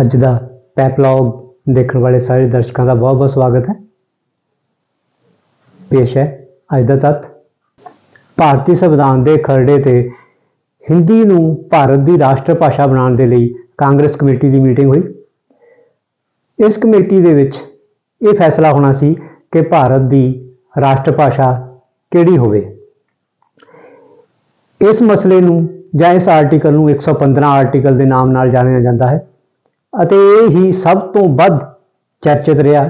ਅੱਜ ਦਾ ਪੈਪਲੌਗ ਦੇਖਣ ਵਾਲੇ ਸਾਰੇ ਦਰਸ਼ਕਾਂ ਦਾ ਬਹੁਤ ਬਹੁਤ ਸਵਾਗਤ ਹੈ। ਪੇਸ਼ ਹੈ ਅੱਜ ਦਾ ਤੱਤ ਭਾਰਤੀ ਸੰਵਿਧਾਨ ਦੇ ਖਰੜੇ ਤੇ ਹਿੰਦੀ ਨੂੰ ਭਾਰਤ ਦੀ ਰਾਸ਼ਟਰ ਭਾਸ਼ਾ ਬਣਾਉਣ ਦੇ ਲਈ ਕਾਂਗਰਸ ਕਮੇਟੀ ਦੀ ਮੀਟਿੰਗ ਹੋਈ। ਇਸ ਕਮੇਟੀ ਦੇ ਵਿੱਚ ਇਹ ਫੈਸਲਾ ਹੋਣਾ ਸੀ ਕਿ ਭਾਰਤ ਦੀ ਰਾਸ਼ਟਰ ਭਾਸ਼ਾ ਕਿਹੜੀ ਹੋਵੇ। ਇਸ ਮਸਲੇ ਨੂੰ ਜਾਂ ਇਸ ਆਰਟੀਕਲ ਨੂੰ 115 ਆਰਟੀਕਲ ਦੇ ਨਾਮ ਨਾਲ ਜਾਣਿਆ ਜਾਂਦਾ ਹੈ। ਅਤੇ ਇਹ ਹੀ ਸਭ ਤੋਂ ਵੱਧ ਚਰਚਿਤ ਰਿਹਾ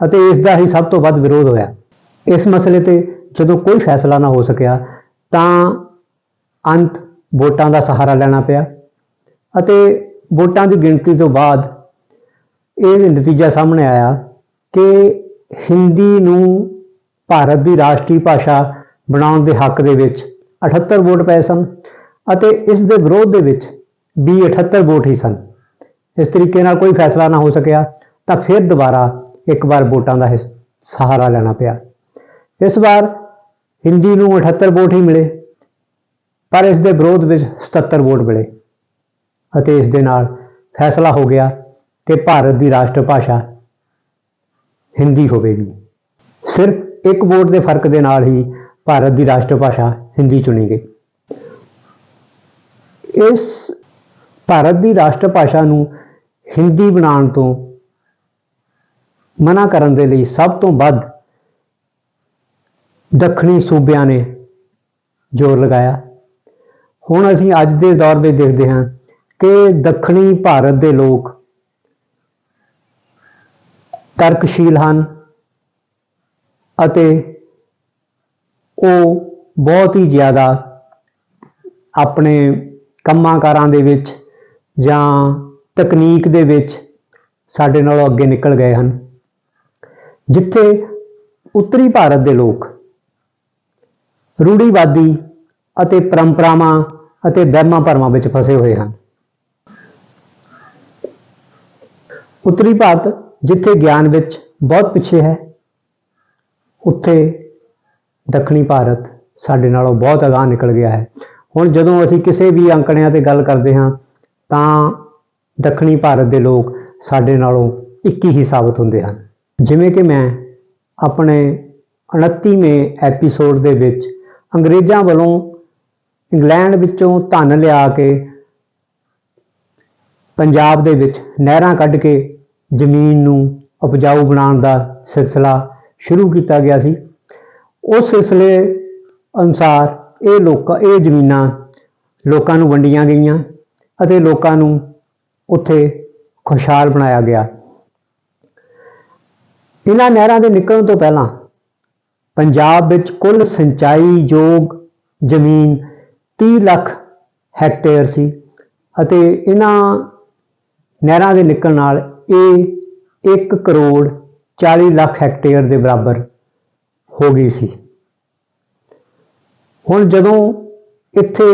ਅਤੇ ਇਸ ਦਾ ਹੀ ਸਭ ਤੋਂ ਵੱਧ ਵਿਰੋਧ ਹੋਇਆ। ਇਸ ਮਸਲੇ ਤੇ ਜਦੋਂ ਕੋਈ ਫੈਸਲਾ ਨਾ ਹੋ ਸਕਿਆ, ਤਾਂ ਅੰਤ ਵੋਟਾਂ ਦਾ ਸਹਾਰਾ ਲੈਣਾ ਪਿਆ ਅਤੇ ਵੋਟਾਂ ਦੀ ਗਿਣਤੀ ਤੋਂ ਬਾਅਦ ਇਹ ਨਤੀਜਾ ਸਾਹਮਣੇ ਆਇਆ ਕਿ ਹਿੰਦੀ ਨੂੰ ਭਾਰਤ ਦੀ ਰਾਸ਼ਟਰੀ ਭਾਸ਼ਾ ਬਣਾਉਣ ਦੇ ਹੱਕ ਦੇ ਵਿੱਚ 78 ਵੋਟ ਪਏ ਸਨ ਅਤੇ ਇਸ ਦੇ ਵਿਰੋਧ ਦੇ ਵਿੱਚ ਵੀ 78 ਵੋਟ ਹੀ ਸਨ। ਇਸ ਤਰੀਕੇ ਨਾਲ ਕੋਈ ਫੈਸਲਾ ਨਾ ਹੋ ਸਕਿਆ, ਤਾਂ ਫਿਰ ਦੁਬਾਰਾ ਇੱਕ ਵਾਰ ਵੋਟਾਂ ਦਾ ਸਹਾਰਾ ਲੈਣਾ ਪਿਆ। ਇਸ ਵਾਰ ਹਿੰਦੀ ਨੂੰ 78 ਵੋਟ ਹੀ ਮਿਲੇ, ਪਰ ਇਸ ਦੇ ਵਿਰੋਧ ਵਿੱਚ 77 ਵੋਟ ਮਿਲੇ। ਅਤੇ ਇਸ ਦੇ ਨਾਲ ਫੈਸਲਾ ਹੋ ਗਿਆ ਕਿ ਭਾਰਤ ਦੀ ਰਾਸ਼ਟਰ ਭਾਸ਼ਾ ਹਿੰਦੀ ਹੋਵੇਗੀ। ਸਿਰਫ ਇੱਕ ਵੋਟ ਦੇ ਫ਼ਰਕ ਦੇ ਨਾਲ ਹੀ ਭਾਰਤ ਦੀ ਰਾਸ਼ਟਰ ਭਾਸ਼ਾ ਹਿੰਦੀ ਚੁਣੀ ਗਈ। ਇਸ ਭਾਰਤ ਦੀ ਰਾਸ਼ਟਰ ਭਾਸ਼ਾ ਨੂੰ ਹਿੰਦੀ ਬਣਾਉਣ ਤੋਂ ਮਨਾ ਕਰਨ ਦੇ ਲਈ ਸਭ ਤੋਂ ਵੱਧ ਦੱਖਣੀ ਸੂਬਿਆਂ ਨੇ ਜ਼ੋਰ ਲਗਾਇਆ। ਹੁਣ ਅਸੀਂ ਅੱਜ ਦੇ ਦੌਰ ਵਿੱਚ ਦੇਖਦੇ ਹਾਂ ਕਿ ਦੱਖਣੀ ਭਾਰਤ ਦੇ ਲੋਕ ਤਰਕਸ਼ੀਲ ਹਨ ਅਤੇ ਉਹ ਬਹੁਤ ਹੀ ਜ਼ਿਆਦਾ ਆਪਣੇ ਕੰਮਾਂ ਕਾਰਾਂ ਦੇ ਵਿੱਚ ਜਾਂ ਤਕਨੀਕ ਦੇ ਵਿੱਚ ਸਾਡੇ ਨਾਲੋਂ ਅੱਗੇ ਨਿਕਲ ਗਏ ਹਨ। ਜਿੱਥੇ ਉੱਤਰੀ ਭਾਰਤ ਦੇ ਲੋਕ ਰੂੜੀਵਾਦੀ ਅਤੇ ਪਰੰਪਰਾਵਾਂ ਅਤੇ ਵਹਿਮਾਂ ਭਰਮਾਂ ਵਿੱਚ ਫਸੇ ਹੋਏ ਹਨ। ਉੱਤਰੀ ਭਾਰਤ ਜਿੱਥੇ ਗਿਆਨ ਵਿੱਚ ਬਹੁਤ ਪਿੱਛੇ ਹੈ, ਉੱਥੇ ਦੱਖਣੀ ਭਾਰਤ ਸਾਡੇ ਨਾਲੋਂ ਬਹੁਤ ਅਗਾਂਹ ਨਿਕਲ ਗਿਆ ਹੈ। ਹੁਣ ਜਦੋਂ ਅਸੀਂ ਕਿਸੇ ਵੀ ਅੰਕੜਿਆਂ ਤੇ ਗੱਲ ਕਰਦੇ ਹਾਂ, ਤਾਂ ਦੱਖਣੀ ਭਾਰਤ ਦੇ ਲੋਕ ਸਾਡੇ ਨਾਲੋਂ 21 ਹੀ ਸਾਬਤ ਹੁੰਦੇ ਹਨ। ਜਿਵੇਂ ਕਿ ਮੈਂ ਆਪਣੇ 29ਵੇਂ ਐਪੀਸੋਡ ਦੇ ਵਿੱਚ ਅੰਗਰੇਜ਼ਾਂ ਵੱਲੋਂ ਇੰਗਲੈਂਡ ਵਿੱਚੋਂ ਧਨ ਲਿਆ ਕੇ ਪੰਜਾਬ ਦੇ ਵਿੱਚ ਨਹਿਰਾਂ ਕੱਢ ਕੇ ਜ਼ਮੀਨ ਨੂੰ ਉਪਜਾਊ ਬਣਾਉਣ ਦਾ ਸਿਲਸਿਲਾ ਸ਼ੁਰੂ ਕੀਤਾ ਗਿਆ ਸੀ। ਉਸ ਸਿਲਸਿਲੇ ਅਨੁਸਾਰ ਇਹ ਲੋਕਾਂ, ਇਹ ਜ਼ਮੀਨਾਂ ਲੋਕਾਂ ਨੂੰ ਵੰਡੀਆਂ ਗਈਆਂ ਅਤੇ ਲੋਕਾਂ ਨੂੰ ਉੱਥੇ ਖੁਸ਼ਹਾਲ ਬਣਾਇਆ ਗਿਆ। ਇਹਨਾਂ ਨਹਿਰਾਂ ਦੇ ਨਿਕਲਣ ਤੋਂ ਪਹਿਲਾਂ ਪੰਜਾਬ ਵਿੱਚ ਕੁੱਲ ਸਿੰਚਾਈ ਯੋਗ ਜ਼ਮੀਨ 30 ਲੱਖ ਹੈਕਟੇਅਰ ਸੀ ਅਤੇ ਇਹਨਾਂ ਨਹਿਰਾਂ ਦੇ ਨਿਕਲਣ ਨਾਲ ਇਹ 1 ਕਰੋੜ 40 ਲੱਖ ਹੈਕਟੇਅਰ ਦੇ ਬਰਾਬਰ ਹੋ ਗਈ ਸੀ। ਹੁਣ ਜਦੋਂ ਇੱਥੇ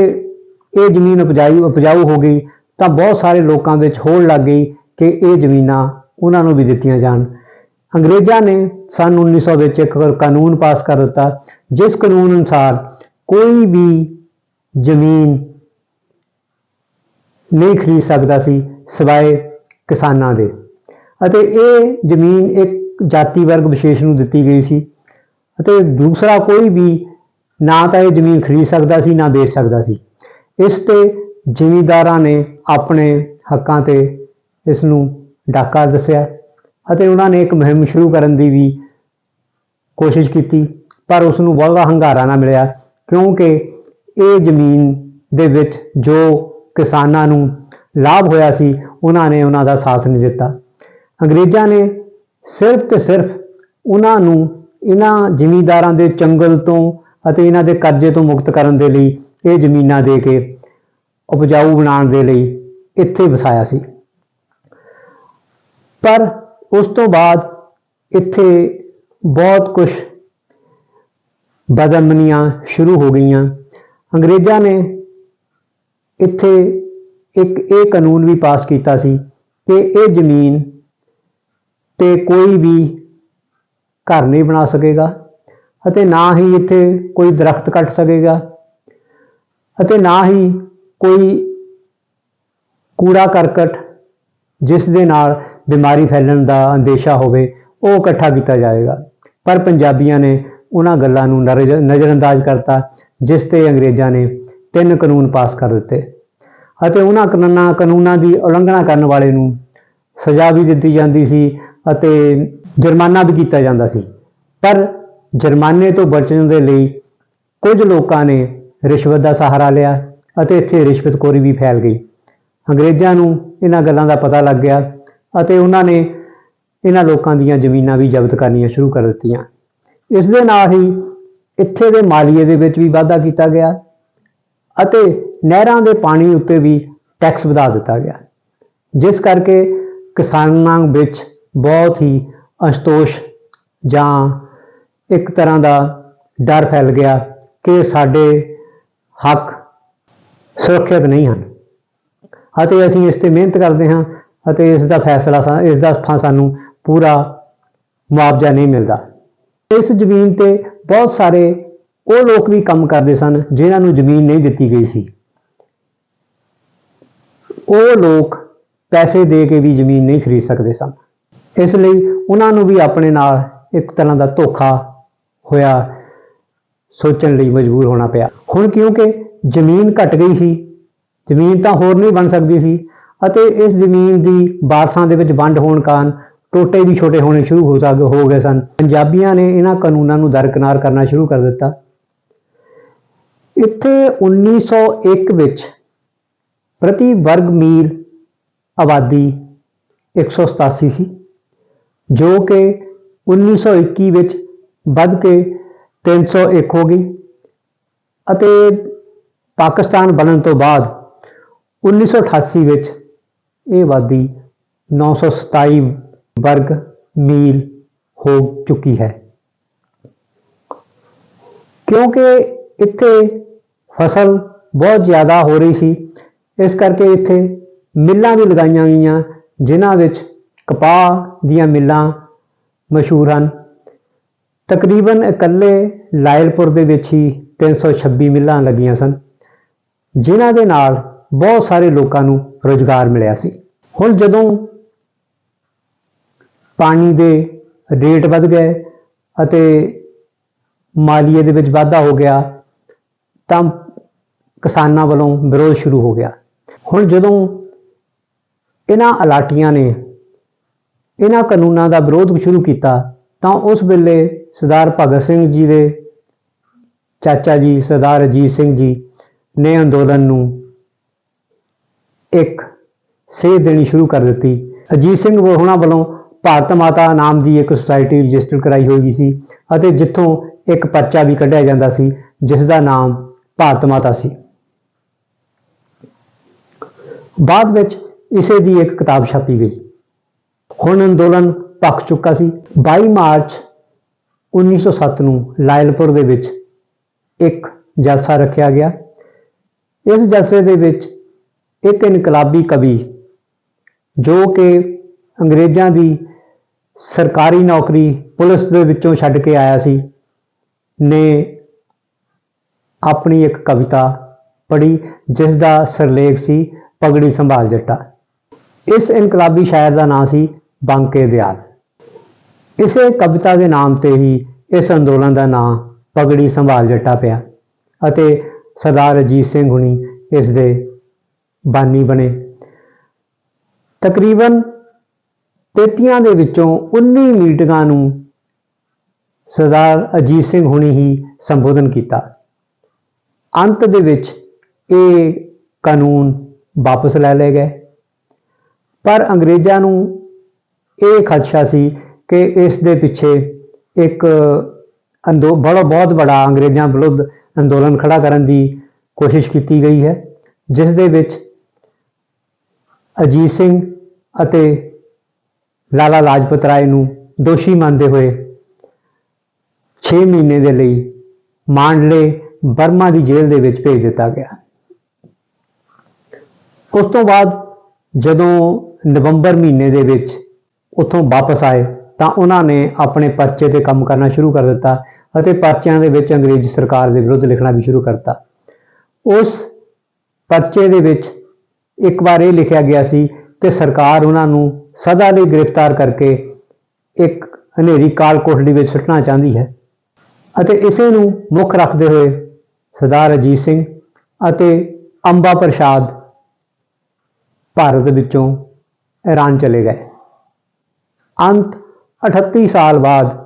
ਇਹ ਜ਼ਮੀਨ ਉਪਜਾਈ ਉਪਜਾਊ ਹੋ ਗਈ ਤਾਂ ਬਹੁਤ ਸਾਰੇ ਲੋਕਾਂ ਵਿੱਚ ਹੋਣ ਲੱਗ ਗਈ ਕਿ ਇਹ ਜ਼ਮੀਨਾਂ ਉਹਨਾਂ ਨੂੰ ਵੀ ਦਿੱਤੀਆਂ ਜਾਣ। ਅੰਗਰੇਜ਼ਾਂ ਨੇ ਸਨ 1900 ਵਿੱਚ ਇੱਕ ਕਾਨੂੰਨ ਪਾਸ ਕਰ ਦਿੱਤਾ, ਜਿਸ ਕਾਨੂੰਨ ਅਨੁਸਾਰ ਕੋਈ ਵੀ ਜ਼ਮੀਨ ਨਹੀਂ ਖਰੀਦ ਸਕਦਾ ਸੀ, ਸਿਵਾਏ ਕਿਸਾਨਾਂ ਦੇ। ਅਤੇ ਇਹ ਜ਼ਮੀਨ ਇੱਕ ਜਾਤੀ ਵਰਗ ਵਿਸ਼ੇਸ਼ ਨੂੰ ਦਿੱਤੀ ਗਈ ਸੀ। ਅਤੇ ਦੂਸਰਾ ਕੋਈ ਵੀ ਨਾ ਤਾਂ ਇਹ ਜ਼ਮੀਨ ਖਰੀਦ ਸਕਦਾ ਸੀ, ਨਾ ਵੇਚ ਸਕਦਾ ਸੀ। ਇਸ ਤੇ ਜ਼ਿਮੀਂਦਾਰਾਂ ਨੇ ਆਪਣੇ ਹੱਕਾਂ ਤੇ ਇਸ ਨੂੰ ਡਾਕਾ ਦੱਸਿਆ ਅਤੇ ਉਹਨਾਂ ਨੇ ਇੱਕ ਮੁਹਿੰਮ ਸ਼ੁਰੂ ਕਰਨ ਦੀ ਵੀ ਕੋਸ਼ਿਸ਼ ਕੀਤੀ, ਪਰ ਉਸ ਨੂੰ ਬਹੁਤਾ ਹੰਗਾਰਾ ਨਾ ਮਿਲਿਆ, ਕਿਉਂਕਿ ਇਹ ਜ਼ਮੀਨ ਦੇ ਵਿੱਚ ਜੋ ਕਿਸਾਨਾਂ ਨੂੰ ਲਾਭ ਹੋਇਆ ਸੀ, ਉਹਨਾਂ ਨੇ ਉਹਨਾਂ ਦਾ ਸਾਥ ਨਹੀਂ ਦਿੱਤਾ। ਅੰਗਰੇਜ਼ਾਂ ਨੇ ਸਿਰਫ ਤੇ ਸਿਰਫ ਉਹਨਾਂ ਨੂੰ ਇਹਨਾਂ ਜ਼ਿਮੀਂਦਾਰਾਂ ਦੇ ਚੰਗਲ ਤੋਂ ਅਤੇ ਇਹਨਾਂ ਦੇ ਕਰਜ਼ੇ ਤੋਂ ਮੁਕਤ ਕਰਨ ਦੇ ਲਈ ਇਹ ਜ਼ਮੀਨਾਂ ਦੇ ਕੇ ਉਪਜਾਊ ਬਣਾਉਣ ਦੇ ਲਈ ਇੱਥੇ ਵਸਾਇਆ ਸੀ। ਪਰ ਉਸ ਤੋਂ ਬਾਅਦ ਇੱਥੇ ਬਹੁਤ ਕੁਝ ਬਦਮਨੀਆਂ ਸ਼ੁਰੂ ਹੋ ਗਈਆਂ। ਅੰਗਰੇਜ਼ਾਂ ਨੇ ਇੱਥੇ ਇੱਕ ਇਹ ਕਾਨੂੰਨ ਵੀ ਪਾਸ ਕੀਤਾ ਸੀ ਕਿ ਇਹ ਜ਼ਮੀਨ ਤੇ ਕੋਈ ਵੀ ਘਰ ਨਹੀਂ ਬਣਾ ਸਕੇਗਾ ਅਤੇ ਨਾ ਹੀ ਇੱਥੇ ਕੋਈ ਦਰਖਤ ਕੱਟ ਸਕੇਗਾ ਅਤੇ ਨਾ ਹੀ ਕੋਈ ਕੂੜਾ ਕਰਕਟ ਜਿਸ ਦੇ ਨਾਲ ਬਿਮਾਰੀ ਫੈਲਣ ਦਾ ਅੰਦੇਸ਼ਾ ਹੋਵੇ, ਉਹ ਇਕੱਠਾ ਕੀਤਾ ਜਾਏਗਾ। ਪਰ ਪੰਜਾਬੀਆਂ ਨੇ ਉਹਨਾਂ ਗੱਲਾਂ ਨੂੰ ਨਰਜ- ਨਜ਼ਰਅੰਦਾਜ਼ ਕਰਤਾ, ਜਿਸ ਤੇ ਅੰਗਰੇਜ਼ਾਂ ਨੇ ਤਿੰਨ ਕਾਨੂੰਨ ਪਾਸ ਕਰ ਦਿੱਤੇ। ਅਤੇ ਉਹਨਾਂ ਕਾਨੂੰਨਾਂ ਕਾਨੂੰਨਾਂ ਦੀ ਉਲੰਘਣਾ ਕਰਨ ਵਾਲੇ ਨੂੰ ਸਜ਼ਾ ਵੀ ਦਿੱਤੀ ਜਾਂਦੀ ਸੀ ਅਤੇ ਜੁਰਮਾਨਾ ਵੀ ਕੀਤਾ ਜਾਂਦਾ ਸੀ। ਪਰ ਜੁਰਮਾਨੇ ਤੋਂ ਬਚਣ ਦੇ ਲਈ ਕੁਝ ਲੋਕਾਂ ਨੇ ਰਿਸ਼ਵਤ ਦਾ ਸਹਾਰਾ ਲਿਆ। ਅਤੇ ਇੱਥੇ ਰਿਸ਼ਵਤਖੋਰੀ ਵੀ ਫੈਲ ਗਈ। ਅੰਗਰੇਜ਼ਾਂ ਨੂੰ ਇਹਨਾਂ ਗੱਲਾਂ ਦਾ ਪਤਾ ਲੱਗ ਗਿਆ ਅਤੇ ਉਹਨਾਂ ਨੇ ਇਹਨਾਂ ਲੋਕਾਂ ਦੀਆਂ ਜ਼ਮੀਨਾਂ ਵੀ ਜ਼ਬਤ ਕਰਨੀਆਂ ਸ਼ੁਰੂ ਕਰ ਦਿੱਤੀਆਂ। ਇਸ ਦੇ ਨਾਲ ਹੀ ਇੱਥੇ ਦੇ ਮਾਲੀਏ ਦੇ ਵਿੱਚ ਵੀ ਵਾਧਾ ਕੀਤਾ ਗਿਆ ਅਤੇ ਨਹਿਰਾਂ ਦੇ ਪਾਣੀ ਉੱਤੇ ਵੀ ਟੈਕਸ ਵਧਾ ਦਿੱਤਾ ਗਿਆ। ਜਿਸ ਕਰਕੇ ਕਿਸਾਨਾਂ ਵਿੱਚ ਬਹੁਤ ਹੀ ਅਸ਼ਤੋਸ਼ ਜਾਂ ਇੱਕ ਤਰ੍ਹਾਂ ਦਾ ਡਰ ਫੈਲ ਗਿਆ ਕਿ ਸਾਡੇ ਹੱਕ ਸੁਰੱਖਿਅਤ ਨਹੀਂ ਹਨ। ਅਤੇ ਅਸੀਂ ਇਸ ਤੇ ਮਿਹਨਤ ਕਰਦੇ ਹਾਂ ਅਤੇ ਇਸ ਦਾ ਫੈਸਲਾ ਸਾ- ਇਸ ਦਾ ਸਾਨੂੰ ਪੂਰਾ ਮੁਆਵਜ਼ਾ ਨਹੀਂ ਮਿਲਦਾ। ਇਸ ਜ਼ਮੀਨ ਤੇ ਬਹੁਤ ਸਾਰੇ ਉਹ ਲੋਕ ਵੀ ਕੰਮ ਕਰਦੇ ਸਨ ਜਿਨ੍ਹਾਂ ਨੂੰ ਜ਼ਮੀਨ ਨਹੀਂ ਦਿੱਤੀ ਗਈ ਸੀ। ਉਹ ਲੋਕ ਪੈਸੇ ਦੇ ਕੇ ਵੀ ਜ਼ਮੀਨ ਨਹੀਂ ਖਰੀਦ ਸਕਦੇ ਸਨ। ਇਸ ਲਈ ਉਹਨਾਂ ਨੂੰ ਵੀ ਆਪਣੇ ਨਾਲ ਇੱਕ ਤਰ੍ਹਾਂ ਦਾ ਧੋਖਾ ਹੋਇਆ ਸੋਚਣ ਲਈ ਮਜਬੂਰ ਹੋਣਾ ਪਿਆ। ਹੁਣ ਕਿਉਂਕਿ ਜ਼ਮੀਨ ਘਟ ਗਈ ਸੀ, ਜ਼ਮੀਨ ਤਾਂ ਹੋਰ ਨਹੀਂ ਬਣ ਸਕਦੀ ਸੀ ਅਤੇ ਇਸ ਜ਼ਮੀਨ ਦੀ ਵਾਰਸਾਂ ਦੇ ਵਿੱਚ ਵੰਡ ਹੋਣ ਕਾਰਨ ਟੋਟੇ ਵੀ ਛੋਟੇ ਹੋਣੇ ਸ਼ੁਰੂ ਹੋ ਸਕ, ਹੋ ਗਏ ਸਨ। ਪੰਜਾਬੀਆਂ ਨੇ ਇਹਨਾਂ ਕਾਨੂੰਨਾਂ ਨੂੰ ਦਰਕਨਾਰ ਕਰਨਾ ਸ਼ੁਰੂ ਕਰ ਦਿੱਤਾ। ਇੱਥੇ 1901 ਵਿੱਚ ਪ੍ਰਤੀ ਵਰਗ ਮੀਲ ਆਬਾਦੀ 187 ਸੀ ਜੋ ਕਿ 1921 ਵਿੱਚ ਵੱਧ ਕੇ 301 ਹੋ ਗਈ ਅਤੇ ਪਾਕਿਸਤਾਨ ਬਣਨ ਤੋਂ ਬਾਅਦ 1988 ਵਿੱਚ ਇਹ ਆਬਾਦੀ 927 ਵਰਗ ਮੀਲ ਹੋ ਚੁੱਕੀ ਹੈ। ਕਿਉਂਕਿ ਇੱਥੇ ਫਸਲ ਬਹੁਤ ਜ਼ਿਆਦਾ ਹੋ ਰਹੀ ਸੀ, ਇਸ ਕਰਕੇ ਇੱਥੇ ਮਿੱਲਾਂ ਵੀ ਲਗਾਈਆਂ ਗਈਆਂ, ਜਿਨ੍ਹਾਂ ਵਿੱਚ ਕਪਾਹ ਦੀਆਂ ਮਿੱਲਾਂ ਮਸ਼ਹੂਰ ਹਨ। ਤਕਰੀਬਨ ਇਕੱਲੇ ਲਾਇਲਪੁਰ ਦੇ ਵਿੱਚ ਹੀ 326 ਮਿੱਲਾਂ ਲੱਗੀਆਂ ਸਨ। ਜਿਨ੍ਹਾਂ ਦੇ ਨਾਲ ਬਹੁਤ ਸਾਰੇ ਲੋਕਾਂ ਨੂੰ ਰੋਜ਼ਗਾਰ ਮਿਲਿਆ ਸੀ। ਹੁਣ ਜਦੋਂ ਪਾਣੀ ਦੇ ਰੇਟ ਵੱਧ ਗਏ ਅਤੇ ਮਾਲੀਏ ਦੇ ਵਿੱਚ ਵਾਧਾ ਹੋ ਗਿਆ, ਤਾਂ ਕਿਸਾਨਾਂ ਵੱਲੋਂ ਵਿਰੋਧ ਸ਼ੁਰੂ ਹੋ ਗਿਆ। ਹੁਣ ਜਦੋਂ ਇਹਨਾਂ ਅਲਾਟੀਆਂ ਨੇ ਇਹਨਾਂ ਕਾਨੂੰਨਾਂ ਦਾ ਵਿਰੋਧ ਸ਼ੁਰੂ ਕੀਤਾ, ਤਾਂ ਉਸ ਵੇਲੇ ਸਰਦਾਰ ਭਗਤ ਸਿੰਘ ਜੀ ਦੇ ਚਾਚਾ ਜੀ, ਸਰਦਾਰ ਅਜੀਤ ਸਿੰਘ ਜੀ ਨੇ ਅੰਦੋਲਨ ਨੂੰ ਇੱਕ ਸੇਧ ਦੇਣੀ ਸ਼ੁਰੂ ਕਰ ਦਿੱਤੀ। ਅਜੀਤ ਸਿੰਘ ਹੋਣਾ ਵੱਲੋਂ ਭਾਰਤ ਮਾਤਾ ਨਾਮ ਦੀ ਇੱਕ ਸੁਸਾਇਟੀ ਰਜਿਸਟਰ ਕਰਾਈ ਹੋਈ ਸੀ ਅਤੇ ਜਿੱਥੋਂ ਇੱਕ ਪਰਚਾ ਵੀ ਕੱਢਿਆ ਜਾਂਦਾ ਸੀ, ਜਿਸ ਦਾ ਨਾਮ ਭਾਰਤ ਮਾਤਾ ਸੀ। ਬਾਅਦ ਵਿੱਚ ਇਸੇ ਦੀ ਇੱਕ ਕਿਤਾਬ ਛਾਪੀ ਗਈ। ਹੁਣ ਅੰਦੋਲਨ ਭਖ ਚੁੱਕਾ ਸੀ। 22 ਮਾਰਚ 1907 ਨੂੰ ਲਾਇਲਪੁਰ ਦੇ ਵਿੱਚ ਇੱਕ ਜਲਸਾ ਰੱਖਿਆ ਗਿਆ। ਇਸ ਜਲਸੇ ਦੇ ਵਿੱਚ ਇੱਕ ਇਨਕਲਾਬੀ ਕਵੀ ਜੋ ਕਿ ਅੰਗਰੇਜ਼ਾਂ ਦੀ ਸਰਕਾਰੀ ਨੌਕਰੀ ਪੁਲਿਸ ਦੇ ਵਿੱਚੋਂ ਛੱਡ ਕੇ ਆਇਆ ਸੀ, ਨੇ ਆਪਣੀ ਇੱਕ ਕਵਿਤਾ ਪੜ੍ਹੀ, ਜਿਸ ਦਾ ਸਿਰਲੇਖ ਸੀ ਪਗੜੀ ਸੰਭਾਲ ਜੱਟਾ। ਇਸ ਇਨਕਲਾਬੀ ਸ਼ਾਇਰ ਦਾ ਨਾਮ ਸੀ ਬੰਕੇ ਦਿਆਲ। ਇਸੇ ਕਵਿਤਾ ਦੇ ਨਾਮ ਤੇ ਹੀ ਇਸ ਅੰਦੋਲਨ ਦਾ ਨਾਮ ਪਗੜੀ ਸੰਭਾਲ ਜੱਟਾ ਪਿਆ ਅਤੇ ਸਰਦਾਰ ਅਜੀਤ ਸਿੰਘ ਹੁਣੀ ਇਸ ਦੇ ਬਾਨੀ ਬਣੇ। ਤਕਰੀਬਨ 33 ਦੇ ਵਿੱਚੋਂ 19 ਮੀਟਿੰਗਾਂ ਨੂੰ ਸਰਦਾਰ ਅਜੀਤ ਸਿੰਘ ਹੁਣੀ ਹੀ ਸੰਬੋਧਨ ਕੀਤਾ। ਅੰਤ ਦੇ ਵਿੱਚ ਇਹ ਕਾਨੂੰਨ ਵਾਪਸ ਲੈ ਲਏ ਗਏ। ਪਰ ਅੰਗਰੇਜ਼ਾਂ ਨੂੰ ਇਹ ਖਦਸ਼ਾ ਸੀ ਕਿ ਇਸ ਦੇ ਪਿੱਛੇ ਇੱਕ ਅੰਦੋ, ਬੜਾ, ਬਹੁਤ ਬੜਾ ਅੰਗਰੇਜ਼ਾਂ ਵਿਰੁੱਧ ਅੰਦੋਲਨ ਖੜਾ ਕਰਨ ਦੀ ਕੋਸ਼ਿਸ਼ ਕੀਤੀ ਗਈ ਹੈ, ਜਿਸ ਦੇ ਵਿੱਚ ਅਜੀਤ ਸਿੰਘ ਅਤੇ ਲਾਲਾ ਲਾਜਪਤ ਰਾਏ ਨੂੰ ਦੋਸ਼ੀ ਮੰਨਦੇ ਹੋਏ 6 ਮਹੀਨੇ ਦੇ ਲਈ ਮਾਂਡਲੇ ਬਰਮਾ ਦੀ ਜੇਲ੍ਹ ਦੇ ਵਿੱਚ ਭੇਜ ਦਿੱਤਾ ਗਿਆ। ਉਸ ਤੋਂ ਬਾਅਦ ਜਦੋਂ ਨਵੰਬਰ ਮਹੀਨੇ ਦੇ ਵਿੱਚ ਉੱਥੋਂ ਵਾਪਸ ਆਏ ਤਾਂ ਉਹਨਾਂ ਨੇ ਆਪਣੇ ਪਰਚੇ ਤੇ ਕੰਮ ਕਰਨਾ ਸ਼ੁਰੂ ਕਰ ਦਿੱਤਾ। ਅਤੇ ਪਰਚਿਆਂ ਦੇ ਵਿੱਚ ਅੰਗਰੇਜ਼ ਸਰਕਾਰ ਦੇ ਵਿਰੁੱਧ ਲਿਖਣਾ ਵੀ ਸ਼ੁਰੂ ਕਰਤਾ। ਉਸ ਪਰਚੇ ਦੇ ਵਿੱਚ ਇੱਕ ਵਾਰ ਇਹ ਲਿਖਿਆ ਗਿਆ ਸੀ ਕਿ ਸਰਕਾਰ ਉਹਨਾਂ ਨੂੰ ਸਦਾ ਲਈ ਗ੍ਰਿਫਤਾਰ ਕਰਕੇ ਇੱਕ ਹਨੇਰੀ ਕਾਲ ਕੋਠੜੀ ਵਿੱਚ ਸੁੱਟਣਾ ਚਾਹੁੰਦੀ ਹੈ ਅਤੇ ਇਸੇ ਨੂੰ ਮੁੱਖ ਰੱਖਦੇ ਹੋਏ ਸਰਦਾਰ ਅਜੀਤ ਸਿੰਘ ਅਤੇ ਅੰਬਾ ਪ੍ਰਸਾਦ ਭਾਰਤ ਵਿੱਚੋਂ ਈਰਾਨ ਚਲੇ ਗਏ। ਅੰਤ 38 ਸਾਲ ਬਾਅਦ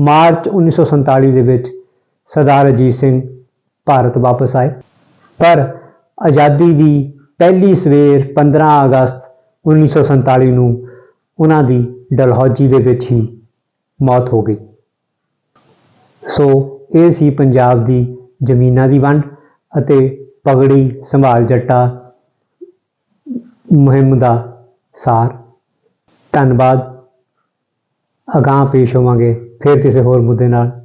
ਮਾਰਚ 1947 ਦੇ ਵਿੱਚ ਸਰਦਾਰ ਅਜੀਤ ਸਿੰਘ ਭਾਰਤ ਵਾਪਸ ਆਏ। ਪਰ ਆਜ਼ਾਦੀ ਦੀ ਪਹਿਲੀ ਸਵੇਰ 15 ਅਗਸਤ 1947 ਨੂੰ ਉਹਨਾਂ ਦੀ ਡਲਹੌਜੀ ਦੇ ਵਿੱਚ ਹੀ ਮੌਤ ਹੋ ਗਈ। ਸੋ ਇਹ ਸੀ ਪੰਜਾਬ ਦੀ ਜ਼ਮੀਨਾਂ ਦੀ ਵੰਡ ਅਤੇ ਪਗੜੀ ਸੰਭਾਲ ਜੱਟਾ ਮੁਹਿੰਮ ਦਾ ਸਾਰ। ਧੰਨਵਾਦ। ਅਗਾਂਹ ਪੇਸ਼ ਹੋਵਾਂਗੇ। ਫਿਰ ਕਿਸੇ ਹੋਰ ਮੁੱਦੇ ਨਾਲ